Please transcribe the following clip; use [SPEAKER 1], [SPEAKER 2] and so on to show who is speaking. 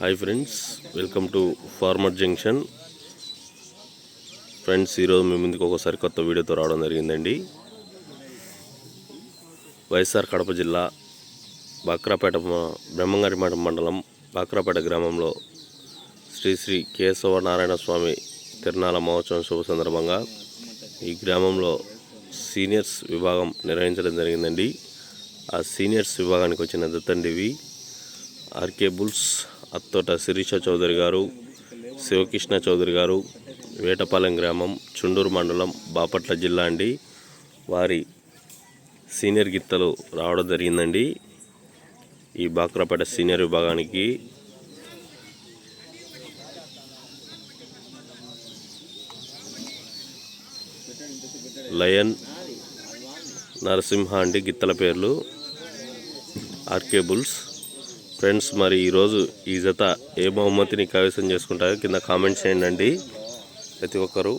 [SPEAKER 1] Hi friends welcome to farmer junction friends ఈరోజు మీ ముందుకు ఒకసారి కొత్త వీడియోతో రావడం జరిగిందండి. వైఎస్ఆర్ కడప జిల్లా బాక్రాపేట మ- బ్రహ్మంగారిమఠం మండలం బాక్రాపేట గ్రామంలో శ్రీ శ్రీ కేశవ నారాయణ స్వామి తిరునాళ మహోత్సవం శుభ సందర్భంగా ఈ గ్రామంలో సీనియర్స్ విభాగం నిర్వహించడం జరిగిందండి. ఆ సీనియర్స్ విభాగానికి వచ్చిన దత్తండివి ఆర్కే బుల్స్ అత్తోట శిరీష చౌదరి గారు శివకృష్ణ చౌదరి గారు వేటపాలెం గ్రామం చుండూరు మండలం బాపట్ల జిల్లా అండి. వారి సీనియర్ గిత్తలు రావడం జరిగిందండి. ఈ బాక్రాపేట సీనియర్ విభాగానికి లయన్ నరసింహ అండి గిత్తల పేర్లు. RK bulls. ఫ్రెండ్స్ మరి ఈరోజు ఈ జత ఏ బహుమతిని కైవసం చేసుకుంటారో కింద కామెంట్స్ చేయండి. ప్రతి ఒక్కరూ